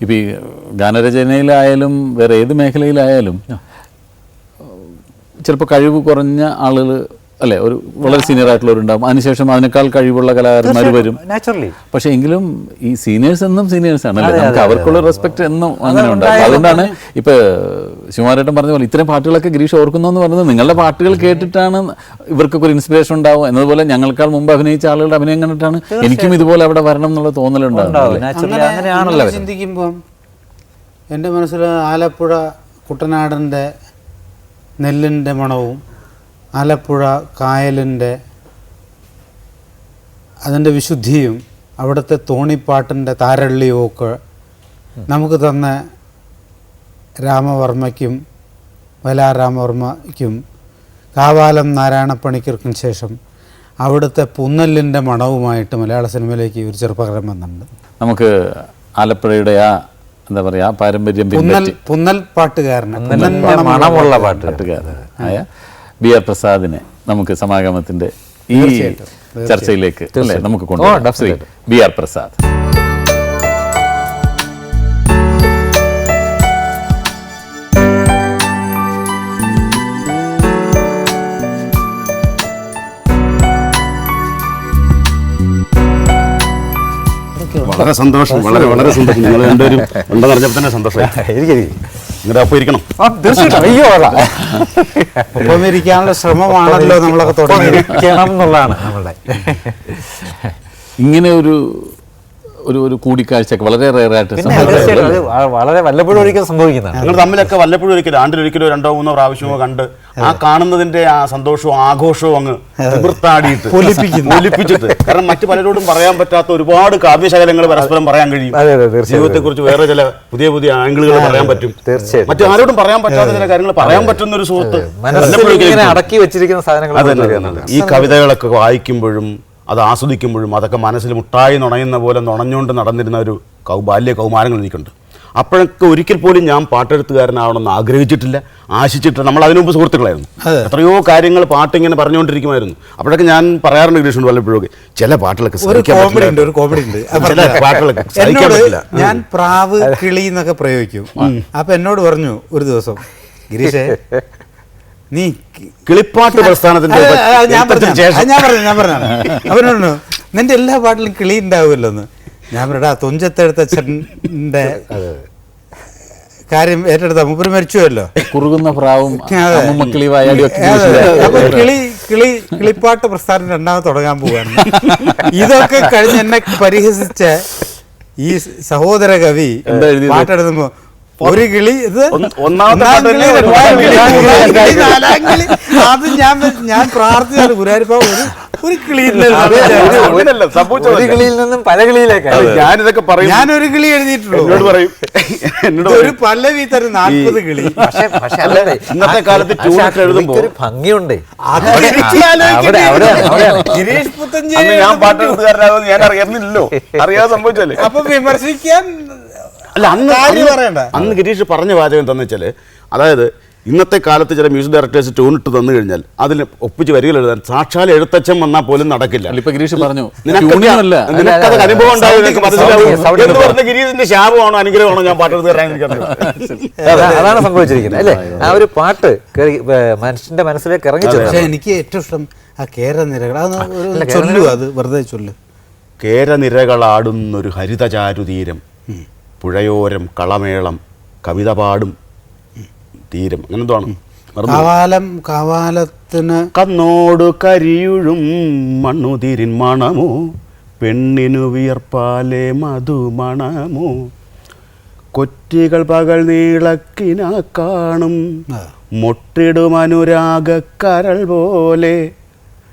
ഇപ്പം ഈ ഗാനരചനയിലായാലും വേറെ ഏത് മേഖലയിലായാലും ചിലപ്പോൾ കഴിവ് കുറഞ്ഞ ആളുകൾ അല്ലെ ഒരു വളരെ സീനിയർ ആയിട്ടുള്ളവർ ഉണ്ടാകും അതിനുശേഷം അതിനേക്കാൾ കഴിവുള്ള കലാകാരന്മാർ വരും. നാച്ചുറലി പക്ഷെ എങ്കിലും ഈ സീനിയേഴ്സ് എന്നും സീനിയേഴ്സ് ആണല്ലേ നമുക്ക് അവർക്കുള്ള റെസ്പെക്ട് എന്നും അങ്ങനെ ഉണ്ടാകും അതുകൊണ്ടാണ് ഇപ്പൊ ശിവമാരേട്ടൻ പറഞ്ഞ പോലെ ഇത്തരം പാട്ടുകളൊക്കെ ഗിരീഷ് ഓർക്കുന്നു എന്ന് പറഞ്ഞത് നിങ്ങളുടെ പാട്ടുകൾ കേട്ടിട്ടാണ് ഇവർക്കൊക്കെ ഒരു ഇൻസ്പിറേഷൻ ഉണ്ടാവും എന്നതുപോലെ ഞങ്ങൾക്കാൾ മുമ്പ് അഭിനയിച്ച ആളുകളുടെ അഭിനയം കണ്ടിട്ടാണ് എനിക്കും ഇതുപോലെ അവിടെ വരണം എന്നുള്ള തോന്നലുണ്ടാവും എന്റെ നാച്ചുറലി അങ്ങനെയാണല്ലോ അങ്ങനെ ചിന്തിക്കുമ്പം എന്റെ മനസ്സിൽ ആലപ്പുഴ കുട്ടനാടിന്റെ നെല്ലിന്റെ മണവും ആലപ്പുഴ കായലിന്റെ അതിന്റെ വിശുദ്ധിയും അവിടുത്തെ തോണിപ്പാട്ടിന്റെ താരള്ളിയും ഒക്കെ നമുക്ക് തന്ന രാമവർമ്മയ്ക്കും വലാരാമവർമ്മയ്ക്കും കാവാലം നാരായണപ്പണിക്കർക്കും ശേഷം അവിടുത്തെ പുന്നല്ലിന്റെ മണവുമായിട്ട് മലയാള സിനിമയിലേക്ക് ഒരു ചെറുപ്പകരം വന്നിട്ടുണ്ട്. നമുക്ക് ആലപ്പുഴയുടെ ആ എന്താ പറയുക പാരമ്പര്യം പുന്നൽ പുന്നൽ പാട്ടുകാരൻ പുന്നൽ മണമുള്ള പാട്ട് പാട്ടുകാരൻ ആയ ബി ആർ പ്രസാദിനെ നമുക്ക് സമാഗമത്തിന്റെ ഈ ചർച്ചയിലേക്ക് അല്ലേ നമുക്ക് കൊണ്ടുപോകാം ശ്രീ ബി ആർ പ്രസാദ്. വളരെ സന്തോഷം വളരെ വളരെ സന്തോഷം. നിങ്ങൾ രണ്ടുപേരും ഉണ്ടെന്ന് അറിഞ്ഞപ്പോൾ തന്നെ സന്തോഷം എനിക്ക് ഇരിക്കണം ഒപ്പം ഇരിക്കാനുള്ള ശ്രമമാണല്ലോ നമ്മളൊക്കെ എന്നുള്ളതാണ് നമ്മളുടെ. ഇങ്ങനെ ഒരു ഒരു ഒരു കൂടിക്കാഴ്ചയൊക്കെ വളരെ വ- വളരെ വല്ലപ്പോഴും ഒരിക്കലും സംഭവിക്കുന്നതാണ്. നിങ്ങൾ തമ്മിലൊക്കെ വല്ലപ്പോഴും ഒരിക്കലും ആണ്ടിലൊരിക്കലോ രണ്ടോ മൂന്നോ പ്രാവശ്യമോ കണ്ട് ആ കാണുന്നതിന്റെ ആ സന്തോഷവും ആഘോഷവും അങ്ങ് നിവൃത്താടിയിട്ട്. പൊലിപ്പിച്ചിട്ട്. കാരണം മറ്റു പലരോടും പറയാൻ പറ്റാത്ത ഒരുപാട് കാവ്യശകലങ്ങൾ പരസ്പരം പറയാൻ കഴിയും. ജീവിതത്തെ കുറിച്ച് വേറെ ചില പുതിയ പുതിയ ആംഗിളുകൾ പറയാൻ പറ്റും. തീർച്ചയായും മറ്റു ആരോടും പറയാൻ പറ്റാത്ത ചില കാര്യങ്ങൾ പറയാൻ പറ്റുന്ന ഒരു സുഹൃത്ത്. അടക്കി വെച്ചിരിക്കുന്ന സാധനങ്ങൾ ഈ കവിതകളൊക്കെ വായിക്കുമ്പോഴും അത് ആസ്വദിക്കുമ്പോഴും അതൊക്കെ മനസ്സിൽ മുട്ടായി നുണയുന്ന പോലെ നുണഞ്ഞുകൊണ്ട് നടന്നിരുന്ന ഒരു കൗ ബാല്യ കൗമാരങ്ങൾ എനിക്കുണ്ട്. അപ്പോഴൊക്കെ ഒരിക്കൽ പോലും ഞാൻ പാട്ടെഴുത്തുകാരനാവണമെന്ന് ആഗ്രഹിച്ചിട്ടില്ല ആശിച്ചിട്ടില്ല. നമ്മൾ അതിനു മുമ്പ് സുഹൃത്തുക്കളായിരുന്നു. എത്രയോ കാര്യങ്ങൾ പാട്ടിങ്ങനെ പറഞ്ഞുകൊണ്ടിരിക്കുമായിരുന്നു. അപ്പോഴൊക്കെ ഞാൻ പറയാറുണ്ട് കൃഷ്ണൻ വല്ലപ്പോഴൊക്കെ ചില പാട്ടുകളൊക്കെ ചില പാട്ടുകളൊക്കെ സഹിക്കാൻ പറ്റില്ല. ഞാൻ പ്രാവ് കിളി എന്നൊക്കെ പ്രയോഗിക്കും. അപ്പൊ എന്നോട് പറഞ്ഞു ഒരു ദിവസം ഗിരീഷേ നീ കിളിപ്പാട്ട് പ്രസ്ഥാനത്തിന്റെ ഞാൻ പറഞ്ഞു ഞാൻ പറഞ്ഞു ഞാൻ പറഞ്ഞു അവനോട് നിന്റെ എല്ലാ പാട്ടിലും കിളി ഉണ്ടാവുമല്ലോ എന്ന്. ഞാൻ പറയടാ തുഞ്ചത്തെഴുത്തച്ഛന്റെ കാര്യം ഏറ്റെടുത്ത മൂപ്പര് മരിച്ചുവല്ലോ കുറുകുന്ന പ്രാവും. അപ്പൊ കിളി കിളി കിളിപ്പാട്ട് പ്രസ്ഥാനം രണ്ടാമത് തുടങ്ങാൻ പോവാണ് ഇതൊക്കെ കഴിഞ്ഞ് എന്നെ പരിഹസിച്ച ഈ സഹോദര കവി? പാട്ടെടുക്കുമ്പോ ഒരു കിളി ഇത് അത് ഞാൻ ഞാൻ പ്രാർത്ഥിച്ചാണ് ഗുരുവായൂരപ്പ ഒരു ഒരു കിളിയിൽ ഒരു കിളിയിൽ നിന്നും പല കിളിയിലേക്കാണ്. ഞാനിതൊക്കെ പറയും ഞാൻ ഒരു കിളി എഴുതിയിട്ടുള്ളൂ. എന്നോട് പറയും. എന്നോട് ഒരു പല പല്ലവി തരും നാൽപ്പത് കിളി. പക്ഷേ പക്ഷേ ഇന്നത്തെ കാലത്ത് ഒരു ഭംഗിയുണ്ട്. ഗിരീഷ് പുത്തഞ്ചേരി ഞാൻ പാട്ട് പാട്ടെഴുത്തുകാരനാകുമെന്ന് ഞാൻ അറിയുന്നില്ലല്ലോ. അറിയാതെ സംഭവിച്ചല്ലേ അപ്പൊ വിമർശിക്കാൻ അല്ല അന്ന് അന്ന് പറയണ്ട. അന്ന് ഗിരീഷ് പറഞ്ഞ വാചകം എന്താന്ന് വെച്ചാൽ അതായത് ഇന്നത്തെ കാലത്ത് ചില മ്യൂസിക് ഡയറക്ടേഴ്സ് ട്യൂൺ ഇട്ട് തന്നു കഴിഞ്ഞാൽ അതിൽ ഒപ്പിച്ച് വരികൾ എഴുതാൻ. സാക്ഷാൽ എഴുത്തച്ഛൻ വന്നാൽ പോലും നടക്കില്ല. ഗിരീഷ് പറഞ്ഞു നിനക്കത് അനുഭവം പറഞ്ഞ ഗിരീഷിന്റെ ശാപമാണോ അനുഗ്രഹമാണോ ഞാൻ പാട്ട് അതാണ് സംഭവിച്ചിരിക്കുന്നത് അല്ലേ? ആ ഒരു പാട്ട് കേറി മനുഷ്യന്റെ മനസ്സിലേക്ക് ഇറങ്ങി പക്ഷെ എനിക്ക് ഏറ്റവും ഇഷ്ടം ആ കേര നിരകൾ ഒരു ചൊല്ലു അത് വെറുതെ ചൊല്ലു. കേരനിരകളാടുന്നൊരു ഹരിതചാരുതീരം പുഴയോരം കളമേളം കവിത പാടും തീരം അങ്ങനെ പോയി. കാവാലം കാവാലത്തിന് കന്നോട് കരിയുഴും മണ്ണുതിരിൻ മണമോ പെണ്ണിനു വിയർപ്പാലെ മധു മണമോ കൊറ്റികൾ പകൽ നീളക്കിന കാണും. മൊട്ടിടും അനുരാഗക്കരൾ പോലെ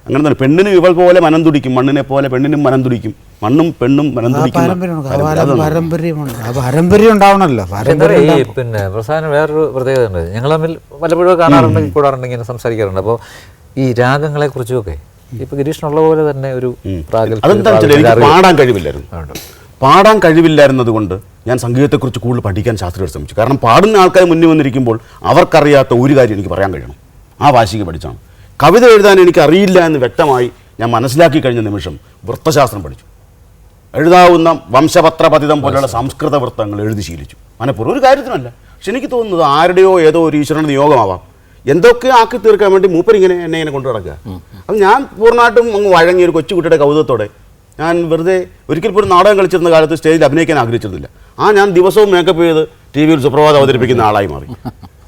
അങ്ങനെ തന്നെ പെണ്ണിന് ഇവൾ പോലെ മനം തുടിക്കും മണ്ണിനെ പോലെ പെണ്ണിനും മനം തുടിക്കും. മണ്ണും പെണ്ണും മനം പാരമ്പര്യം. ഉണ്ടാവണല്ലോ പിന്നെ പ്രസാദം വേറൊരു പ്രത്യേകത ഉണ്ട്. ഞങ്ങൾ തമ്മിൽ പലപ്പോഴും കാണാറുണ്ടെങ്കിൽ കൂടാറുണ്ട് ഇങ്ങനെ സംസാരിക്കാറുണ്ട്. അപ്പോൾ ഈ രാഗങ്ങളെ കുറിച്ചുമൊക്കെ ഇപ്പൊ ഗിരീഷിനുള്ള പോലെ തന്നെ ഒരു എനിക്ക് പാടാൻ കഴിവില്ലായിരുന്നു. പാടാൻ കഴിവില്ലായിരുന്നത് കൊണ്ട് ഞാൻ സംഗീതത്തെക്കുറിച്ച് കൂടുതൽ പഠിക്കാൻ ശാസ്ത്രീയ ശ്രമിച്ചു. കാരണം പാടുന്ന ആൾക്കാർ മുന്നിൽ വന്നിരിക്കുമ്പോൾ അവർക്കറിയാത്ത ഒരു കാര്യം എനിക്ക് പറയാൻ കഴിയണം. ആ വാശിക്ക് പഠിച്ചാണ്. കവിത എഴുതാൻ എനിക്ക് അറിയില്ല എന്ന് വ്യക്തമായി ഞാൻ മനസ്സിലാക്കി കഴിഞ്ഞ നിമിഷം വൃത്തശാസ്ത്രം പഠിച്ചു. എഴുതാവുന്ന വംശപത്രപതിതം പോലെയുള്ള സംസ്കൃത വൃത്തങ്ങൾ എഴുതി ശീലിച്ചു. മനഃപൂർവം ഒരു കാര്യത്തിനല്ല. പക്ഷെ എനിക്ക് തോന്നുന്നത് ആരുടെയോ ഏതോ ഒരു ഈശ്വരന്റെ നിയോഗമാവാം. എന്തൊക്കെ ആക്കി തീർക്കാൻ വേണ്ടി മൂപ്പരിങ്ങനെ എന്നെ ഇങ്ങനെ കൊണ്ടു നടക്കുക. അപ്പം ഞാൻ പൂർണമായിട്ടും അങ്ങ് വഴങ്ങി ഒരു കൊച്ചുകുട്ടിയുടെ കൗതുകത്തോടെ ഞാൻ വെറുതെ ഒരിക്കൽ പോലും നാടകം കളിച്ചിരുന്ന കാലത്ത് സ്റ്റേജിൽ അഭിനയിക്കാൻ ആഗ്രഹിച്ചിരുന്നില്ല. ആ ഞാൻ ദിവസവും മേക്കപ്പ് ചെയ്ത് ടി വിയിൽ സുപ്രഭാതം അവതരിപ്പിക്കുന്ന ആളായി മാറി.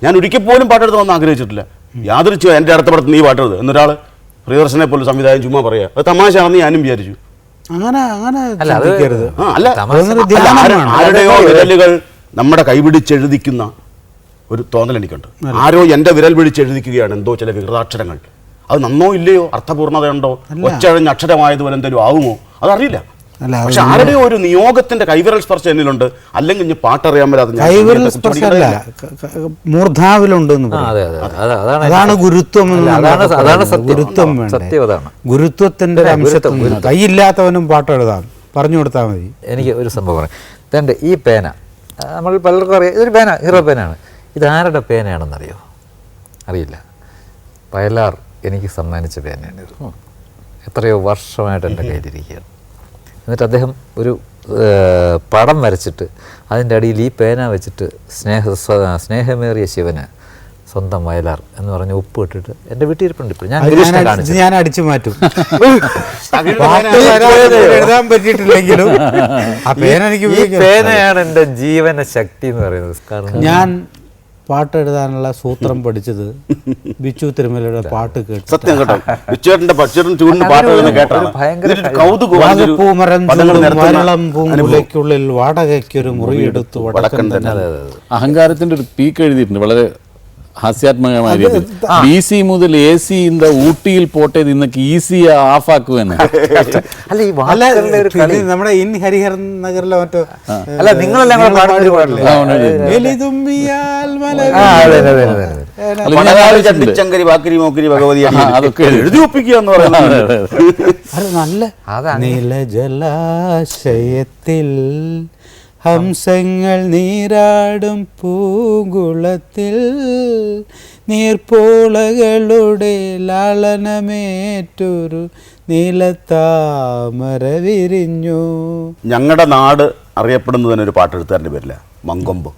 ഞാൻ ഒരിക്കൽ പോലും പാട്ടെടുത്ത് ആഗ്രഹിച്ചിട്ടില്ല. യാതൊരു എന്റെ അടുത്ത പടത്ത് നീ പാട്ടരുത് എന്നൊരാൾ പ്രിയദർശനെ പോലെ സംവിധാനം ചുമ്മാ പറയാ. അത് തമാശയാണെന്ന് ഞാനും വിചാരിച്ചു. അങ്ങനെ അങ്ങനെ അല്ല, ആരുടെയോ വിരലുകൾ നമ്മുടെ കൈപിടിച്ചെഴുതിക്കുന്ന ഒരു തോന്നൽ എനിക്കുണ്ട്. ആരോ എന്റെ വിരൽ പിടിച്ചെഴുതിക്കുകയാണ് എന്തോ ചില വികൃതാക്ഷരങ്ങൾ. അത് നന്നോ ഇല്ലയോ? അർത്ഥപൂർണതയുണ്ടോ? ഒച്ചഴഞ്ഞ അക്ഷരമായതുപോലെ എന്തെങ്കിലും ആവുമോ? അതറിയില്ല. പക്ഷെ ആരുടെയോ ഒരു നിയോഗത്തിന്റെ കൈവിരൽ സ്പർശം എന്നിലുണ്ട്? അല്ലെങ്കിൽ ഇനി പാട്ടറിയാൻ ഞാൻ കൈവിരൽ സ്പർശമല്ല. മൂർധാവിലുണ്ട് എന്ന് ആ, അതെ അതെ അതാണ് ഗുരുത്വം അതാണ് ഗുരുത്വം ഗുരുത്വത്തിന്റെ ഗുരുത്വം. കൈയില്ലാത്തവനും പാട്ട് എഴുതാം. പറഞ്ഞു കൊടുത്താൽ മതി. എനിക്ക് ഒരു സംഭവം പറയാം. തന്റെ ഈ പേന. നമ്മൾ പലർക്കും അറിയാം. ഇതൊരു പേന ഹീറോ പേനയാണ്. ഇത് ആരുടെ പേനയാണെന്നറിയോ? അറിയില്ല. വയലാർ എനിക്ക് സമ്മാനിച്ച പേനയാണ് ഇത്. എത്രയോ വർഷമായിട്ട് എന്റെ കയ്യിലിരിക്കുകയാണ്. എന്നിട്ട് അദ്ദേഹം ഒരു പടം വരച്ചിട്ട് അതിന്റെ അടിയിൽ ഈ പേന വെച്ചിട്ട് സ്നേഹ സ്നേഹമേറിയ ശിവന് സ്വന്തം വയലാർ എന്ന് പറഞ്ഞ് ഉപ്പ് ഇട്ടിട്ട് എന്റെ വീട്ടിലിരിപ്പുണ്ട് ഇപ്പോൾ ഞാൻ ഞാൻ അടിച്ചു മാറ്റും. എഴുതാൻ പറ്റിയിട്ടില്ലെങ്കിലും ആ പേന എനിക്ക് ഈ ഉപയോഗിക്കാം പേനയാണ് എന്റെ ജീവന ശക്തി എന്ന് പറയുന്നത്. കാരണം ഞാൻ പാട്ട് എഴുതാനുള്ള സൂത്രം പഠിച്ചത് ബിച്ചു തിരുമലയുടെ പാട്ട് കേട്ടു. സത്യം കേട്ടോ. ബിച്ചേട്ടന്റെ ബിച്ചുവേട്ടൻ പാട്ട് എഴുതുന്ന കേട്ടാണ് വാടകയ്ക്കൊരു മുറിയെടുത്തു. വടക്കൻ തന്നെ. അഹങ്കാരത്തിന്റെ ഒരു പീക്ക് എഴുതിയിട്ടുണ്ട്. വളരെ ഹാസ്യാത്മകമായ രീതി ബി സി മുതൽ എ സി ഇന്ത ഊട്ടിയിൽ പോട്ടെ ഇന്നൊക്കെ ഈസി ഓഫ് ആക്കുവെന്ന് അല്ല ഈ വാക്കുകളുടെ ഒരു കളി. നമ്മുടെ ഇൻ ഹരിഹരൻ നഗറിലെ മറ്റോ അല്ല നിങ്ങളെല്ലാം കൂടെ പാടുന്ന ഒരു പാടില്ലേ. ചട്ടിച്ചങ്കരി വാക്കിരി മോക്കിരി ഭഗവതി അതൊക്കെ എഴുതി. ഒപ്പിക്കുക എന്ന് പറയുന്നത് നല്ല നീല നീലജലാശയത്തിൽ ഹംസങ്ങൾ നീരാടും പൂങ്കുളത്തിൽ നീർപ്പോളകളുടെ ലാളനമേറ്റൊരു നീലത്താമര വിരിഞ്ഞു. ഞങ്ങളുടെ നാട് അറിയപ്പെടുന്നത് തന്നെ ഒരു പാട്ടെഴുത്തുകാരന്റെ പേരില്ല മങ്കൊമ്പ്.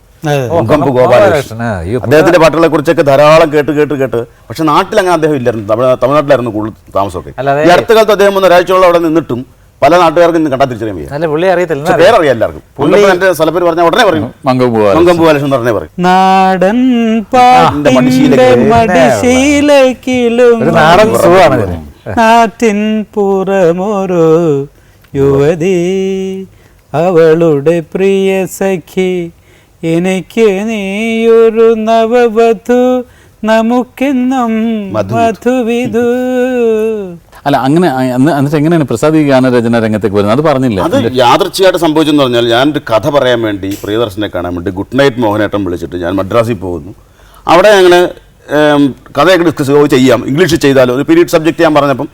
മങ്കൊമ്പ് ഗോപാലകൃഷ്ണൻ. അദ്ദേഹത്തിന്റെ പാട്ടുകളെ കുറിച്ചൊക്കെ ധാരാളം കേട്ട് കേട്ട് കേട്ട് പക്ഷെ നാട്ടിൽ അങ്ങനെ അദ്ദേഹം ഇല്ലായിരുന്നു. തമിഴ്നാട്ടിലായിരുന്നു കൂടുതൽ താമസമൊക്കെ. ഈ അടുത്ത കാലത്ത് അദ്ദേഹം ഒന്ന് ഒരാഴ്ചയോളം അവിടെ നിന്നിട്ടും പല നാട്ടുകാർക്കും ഇന്ന് കണ്ടാൽ തിരിച്ചറിയാൻ വയ്യ. പുള്ളി അറിയത്തില്ല പേരറിയാം എല്ലാവർക്കും. പുള്ളി എന്റെ സ്ഥലപ്പേര് പറഞ്ഞ ഉടനെ പറയും. ഉടനെ നാടൻ മടിശീലക്കിലും. നാടൻ നാട്ടിൻ പുറമൊരു യുവതി അവളുടെ പ്രിയ സഖി എനിക്ക് നീയൊരു നവവധു നമുക്കെന്നും മധുവിധു. അല്ല അങ്ങനെ എന്നിട്ട് എങ്ങനെയാണ് പ്രസാദ് ഈ ഗാനരചന രംഗത്തേക്ക് വരുന്നത്? അത് പറഞ്ഞില്ല? അത് യാദർച്ഛയായിട്ട് സംഭവിച്ചെന്ന് പറഞ്ഞാൽ ഞാനൊരു കഥ പറയാൻ വേണ്ടി പ്രിയദർശനെ കാണാൻ വേണ്ടി ഗുഡ് നൈറ്റ് മോഹനേട്ടൻ വിളിച്ചിട്ട് ഞാൻ മദ്രാസിൽ പോകുന്നു. അവിടെ അങ്ങനെ കഥയൊക്കെ ഡിസ്കസ് ചെയ്യാം. ഇംഗ്ലീഷിൽ ചെയ്താലോ? ഒരു പീരീഡ് സബ്ജക്റ്റ് ഞാൻ പറഞ്ഞപ്പം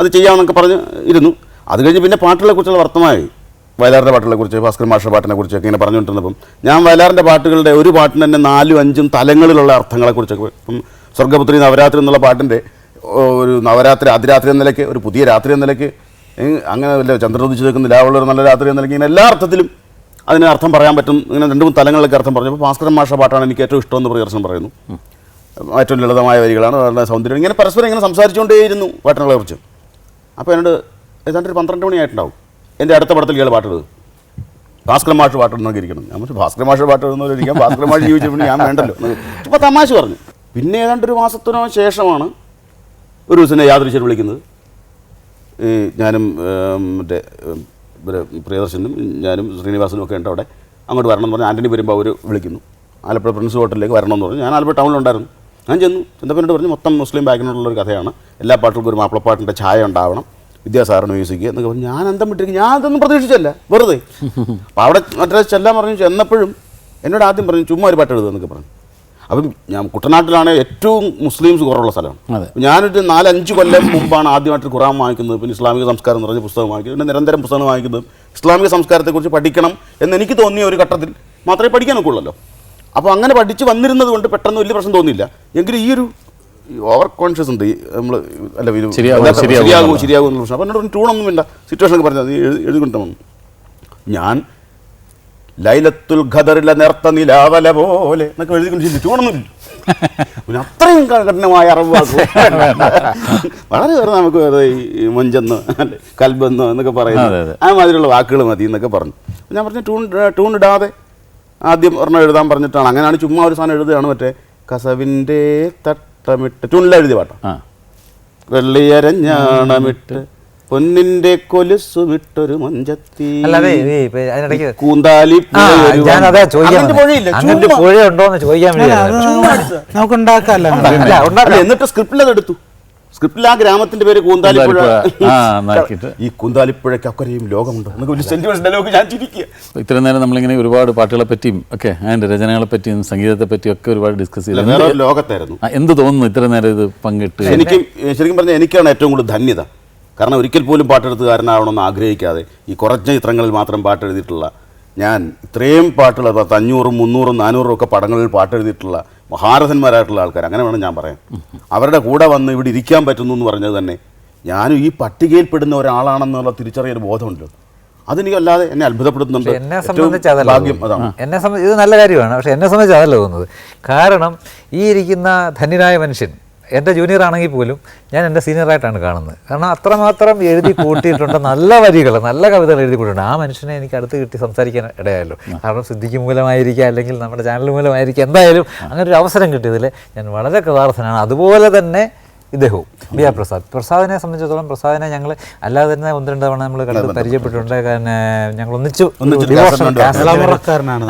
അത് ചെയ്യാമെന്നൊക്കെ പറഞ്ഞ് ഇരുന്നു. അത് കഴിഞ്ഞ് പിന്നെ പാട്ടുകളെ കുറിച്ചുള്ള വർത്തമായി വയലാറിന്റെ പാട്ടുകളെ കുറിച്ച് ഭാസ്കർ മാഷ പാട്ടിനെ കുറിച്ചൊക്കെ ഇങ്ങനെ പറഞ്ഞുകൊണ്ടിരുന്നപ്പം ഞാൻ വയലാറിന്റെ പാട്ടുകളുടെ ഒരു പാട്ടിന് തന്നെ നാലും അഞ്ചും തലങ്ങളിലുള്ള അർത്ഥങ്ങളെക്കുറിച്ചൊക്കെ ഇപ്പം സ്വർഗപുത്രി നവരാത്രി എന്നുള്ള പാട്ടിന്റെ ഒരു നവരാത്രി അതിരാത്രി എന്ന നിലയ്ക്ക് ഒരു പുതിയ രാത്രി എന്ന നിലയ്ക്ക് അങ്ങനെ വല്ല ചന്ദ്രോദിച്ച് നിൽക്കുന്ന ലാവുള്ള ഒരു നല്ല രാത്രി എന്ന നിലയ്ക്ക് ഇങ്ങനെ എല്ലാ അർത്ഥത്തിലും അതിന് അർത്ഥം പറയാൻ പറ്റും. ഇങ്ങനെ രണ്ട് മൂന്ന് തലങ്ങളിലേക്ക് അർത്ഥം പറഞ്ഞു. അപ്പോൾ ഭാസ്കരൻ മാഷ പാട്ടാണ് എനിക്ക് ഏറ്റവും ഇഷ്ടമെന്ന് പ്രിയദർശൻ പറയുന്നു. ഏറ്റവും ലളിതമായ വരികളാണ്. വളരെ സൗന്ദര്യം. ഇങ്ങനെ പരസ്പരം ഇങ്ങനെ സംസാരിച്ചുകൊണ്ടേയിരുന്നു പാട്ടുകളെ കുറിച്ച്. അപ്പോൾ എന്നോട് ഏതാണ്ട് ഒരു പന്ത്രണ്ട് മണിയായിട്ടുണ്ടാവും എന്റെ അടുത്ത പടത്തിൽ ഇയാൾ പാട്ടെഴുതും ഭാസ്കരൻ മാഷ് പാട്ടെടുന്നൊക്കെ ഇരിക്കണം ഞാൻ പക്ഷേ ഭാസ്കരൻ മാഷ് ഇരിക്കാം. ഭാസ്കരൻ മാഷ് ജീവിച്ചപ്പോൾ ഞാൻ വേണ്ടല്ലോ. അപ്പോൾ തമാശ പറഞ്ഞു. പിന്നെ ഏതാണ്ട് ഒരു മാസത്തിനോ ശേഷമാണ് ഒരു ദിവസം യാദൃശ്യം വിളിക്കുന്നത്. ഈ ഞാനും മറ്റേ പ്രിയദർശനും ഞാനും ശ്രീനിവാസനും ഒക്കെ ഉണ്ട് അവിടെ. അങ്ങോട്ട് വരണം എന്ന് പറഞ്ഞാൽ ആന്റണി വരുമ്പോൾ അവർ വിളിക്കുന്നു. ആലപ്പുഴ പ്രിൻസ് ഹോട്ടലിലേക്ക് വരണം എന്ന് പറഞ്ഞു. ഞാൻ ആലപ്പുഴ ടൗണിലുണ്ടായിരുന്നു ഞാൻ ചെന്നു. ചെന്നപ്പോൾ പറഞ്ഞു മൊത്തം മുസ്ലിം ബാക്ക്ഗ്രൗണ്ടുള്ള ഒരു കഥയാണ്. എല്ലാ പാട്ടുകൾക്കും ഒരു മാപ്പിളപ്പാട്ടിന്റെ ഛായ ഉണ്ടാവണം. വിദ്യാസാറിന് മ്യൂസിക് എന്നൊക്കെ പറഞ്ഞു ഞാൻ അന്തം വിട്ടിരിക്കും ഞാൻ അതൊന്നും പ്രതീക്ഷിച്ചല്ല. വെറുതെ. അപ്പോൾ അവിടെ മറ്റേ ചെല്ലാൻ പറഞ്ഞു. ചെന്നപ്പോഴും എന്നോട് ആദ്യം പറഞ്ഞു ചുമ്മാ ഒരു പാട്ട് എഴുതുക എന്നൊക്കെ പറഞ്ഞു. അപ്പം ഞാൻ കുട്ടനാട്ടിലാണ് ഏറ്റവും മുസ്ലിംസ് കുറവുള്ള സ്ഥലമാണ്. ഞാനൊരു നാലഞ്ച് കൊല്ലം മുമ്പാണ് ആദ്യമായിട്ട് ഖുറാൻ വാങ്ങിക്കുന്നത് പിന്നെ ഇസ്ലാമിക സംസ്കാരം എന്ന് പറഞ്ഞ പുസ്തകം വാങ്ങിക്കുന്നത് പിന്നെ നിരന്തരം പുസ്തകം വാങ്ങിക്കുന്നത് ഇസ്ലാമിക സംസ്കാരത്തെക്കുറിച്ച് പഠിക്കണം എന്ന് എനിക്ക് തോന്നിയ ഒരു ഘട്ടത്തിൽ മാത്രമേ പഠിക്കാനൊക്കെ ഉള്ളല്ലോ അപ്പോൾ അങ്ങനെ പഠിച്ച് വന്നിരുന്നത് കൊണ്ട് പെട്ടെന്ന് വലിയ പ്രശ്നം തോന്നിയില്ല. എങ്കിലും ഈ ഒരു ഓവർ കോൺഷ്യസ് ഉണ്ട്. നമ്മൾ അല്ല ശരിയാകും, ശരിയാകും എന്നുള്ള. പ്രശ്നം. അപ്പോൾ എന്നോട് സിറ്റുവേഷൻ ഒക്കെ പറഞ്ഞാൽ എഴുതി കൊണ്ടുവന്നു ഞാൻ ലൈലത്തുൽ ഖദറിലെ നേർത്ത നിലാവല പോലെ എന്നൊക്കെ എഴുതി ചിന്തിച്ചോണമെന്നില്ല പിന്നെ അത്രയും കഠിനമായ അറിവ് വളരെ വേറെ നമുക്ക് വേറെ ഈ മൊഞ്ചെന്ന് അല്ലെ കൽബെന്നോ എന്നൊക്കെ പറയുന്നത് ആ മാതിരിയുള്ള വാക്കുകൾ മതി എന്നൊക്കെ പറഞ്ഞു. ഞാൻ പറഞ്ഞു ട്യൂൺ ട്യൂൺ ഇടാതെ ആദ്യം ഒരെണ്ണം എഴുതാൻ പറഞ്ഞിട്ടാണ്. അങ്ങനെയാണ് ചുമ്മാ ഒരു സാധനം എഴുതുകയാണ് മറ്റേ കസവിന്റെ തട്ടമിട്ട്. ട്യൂണിലാണ് എഴുതിയ പാട്ടാണ് വെള്ളിയരഞ്ഞാണമിട്ട് പൊന്നിന്റെ കൊലുസു വിട്ടൊരു മഞ്ചത്തി. അല്ലാതെ ഇത് ഇപ്പൊ അതിനിടയ്ക്ക് കൂന്താലി ഞാൻ അതാ ചോദിക്കാൻ അങ്ങനത്തെ പുഴയില്ല. ചുമ്മാ. പുഴ ഉണ്ടോന്ന് ചോദിക്കാൻ വേണ്ടി നമുക്ക് അല്ല എന്നിട്ട് സ്ക്രിപ്റ്റിൽ അത് എടുത്തു. സ്ക്രിപ്റ്റിൽ ആ ഗ്രാമത്തിന്റെ പേര് കൂന്താലിപ്പുഴ കൂന്താലിപ്പുഴ. ആ. ഈ കൂന്താലിപ്പുഴയ്ക്ക് അക്കരെയും ലോകമുണ്ട്. എന്നൊക്കെ വലിയ സെന്റിമെന്റ് ഡയലോഗ് ഞാൻ ചിരിക്കുക. ഇത്രയും നേരം നമ്മളിങ്ങനെ ഒരുപാട് പാട്ടുകളെ പറ്റിയും ഒക്കെ അതിന്റെ രചനകളെ പറ്റിയും സംഗീതത്തെ പറ്റിയും ഒക്കെ ഒരുപാട് ഡിസ്കസ് ചെയ്തു. വേറെ എന്ത്- ലോകത്തായിരുന്നു. ആ, എന്ത് തോന്നുന്നു ഇത്ര നേരം ഇത് പങ്കിട്ട്? എനിക്കും ശരിക്കും പറഞ്ഞാൽ എനിക്കാണ് ഏറ്റവും കൂടുതൽ ധന്യത. കാരണം ഒരിക്കൽ പോലും പാട്ടെഴുത്തുകാരനാവണമെന്ന് ആഗ്രഹിക്കാതെ ഈ കുറഞ്ഞ ചിത്രങ്ങളിൽ മാത്രം പാട്ടെഴുതിയിട്ടുള്ള ഞാൻ ഇത്രയും പാട്ടുകൾ പത്ത് അഞ്ഞൂറും മുന്നൂറും നാനൂറും ഒക്കെ പടങ്ങളിൽ പാട്ടെഴുതിയിട്ടുള്ള മഹാരഥന്മാരായിട്ടുള്ള ആൾക്കാർ അങ്ങനെ വേണം ഞാൻ പറയാം അവരുടെ കൂടെ വന്ന് ഇവിടെ ഇരിക്കാൻ പറ്റുന്നു എന്ന് പറഞ്ഞത് തന്നെ ഞാനും ഈ പട്ടികയിൽപ്പെടുന്ന ഒരാളാണെന്നുള്ള തിരിച്ചറിയൊരു ബോധമുണ്ടല്ലോ. അതെനിക്കല്ലാതെ എന്നെ അത്ഭുതപ്പെടുത്തുന്നുണ്ട്. എന്നെ സംബന്ധിച്ച് അതല്ല ഭാഗ്യം അതാണ്. എന്നെ സംബന്ധിച്ച് ഇത് നല്ല കാര്യമാണ്. പക്ഷെ എന്നെ സംബന്ധിച്ച് അതല്ല തോന്നുന്നത് കാരണം ഈ ഇരിക്കുന്ന ധന്യനായ മനുഷ്യൻ എന്റെ ജൂനിയർ ആണെങ്കിൽ പോലും ഞാൻ എന്റെ സീനിയറായിട്ടാണ് കാണുന്നത്. കാരണം അത്രമാത്രം എഴുതി കൂട്ടിയിട്ടുണ്ട്. നല്ല വരികൾ നല്ല കവിതകൾ എഴുതി കൂട്ടിയിട്ടുണ്ട്. ആ മനുഷ്യനെ എനിക്ക് അടുത്ത് കിട്ടി സംസാരിക്കാൻ ഇടയായല്ലോ. കാരണം സിദ്ധിക്ക് മൂലമായിരിക്കുക അല്ലെങ്കിൽ നമ്മുടെ ചാനൽ മൂലമായിരിക്കുക എന്തായാലും അങ്ങനെ ഒരു അവസരം കിട്ടിയതിൽ ഞാൻ വളരെ കൃതാർത്ഥനാണ്. അതുപോലെ തന്നെ ഇദ്ദേഹവും. ബി ആർ പ്രസാദ് പ്രസാദിനെ സംബന്ധിച്ചിടത്തോളം പ്രസാദിനെ ഞങ്ങൾ അല്ലാതെ തന്നെ ഒന്ന് രണ്ട് തവണ നമ്മൾ കണ്ട് പരിചയപ്പെട്ടിട്ടുണ്ട്. കാരണം ഞങ്ങൾ ഒന്നിച്ചു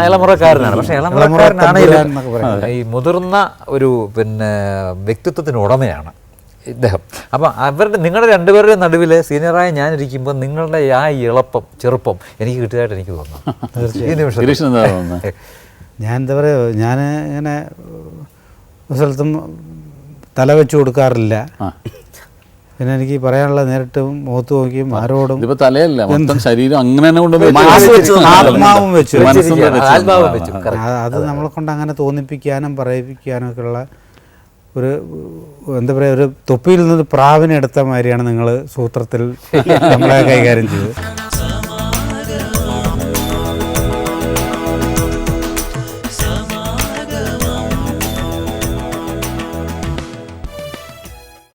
ഇളമുറക്കാരനാണ് പക്ഷെ ഇളമുറക്കാരനാണെങ്കിലും ഈ മുതിർന്ന ഒരു പിന്നെ വ്യക്തിത്വത്തിന് ഉടമയാണ് ഇദ്ദേഹം. അപ്പം അവരുടെ നിങ്ങളുടെ രണ്ടുപേരുടെ നടുവിൽ സീനിയറായ ഞാനിരിക്കുമ്പോൾ നിങ്ങളുടെ ആ ഇളപ്പം ചെറുപ്പം എനിക്ക് കിട്ടിയതായിട്ട് എനിക്ക് തോന്നുന്നു. ഈ നിമിഷം. ഞാൻ എന്താ പറയുക ഞാൻ ഇങ്ങനെ ഒരു സ്ഥലത്തും തല വെച്ച് കൊടുക്കാറില്ല. പിന്നെ എനിക്ക് പറയാനുള്ള നേരിട്ടും മുഖത്ത് നോക്കിയും ആരോടും ഇപ്പൊ തലയല്ല മൊത്തം ശരീരം അങ്ങനെ ആത്മാവും വെച്ച് മനസ്സും വെച്ചിരിക്കുകയാണ്. ആത്മാവും വെച്ചു ആ, അത് അത് നമ്മളെ കൊണ്ട് അങ്ങനെ തോന്നിപ്പിക്കാനും പറയിപ്പിക്കാനും ഒക്കെ ഉള്ള ഒരു എന്താ പറയുക ഒരു തൊപ്പിയിൽ നിന്ന് പ്രാവിനെ എടുത്ത മാതിരിയാണ് നിങ്ങൾ സൂത്രത്തിൽ നമ്മളെ കൈകാര്യം ചെയ്തത്.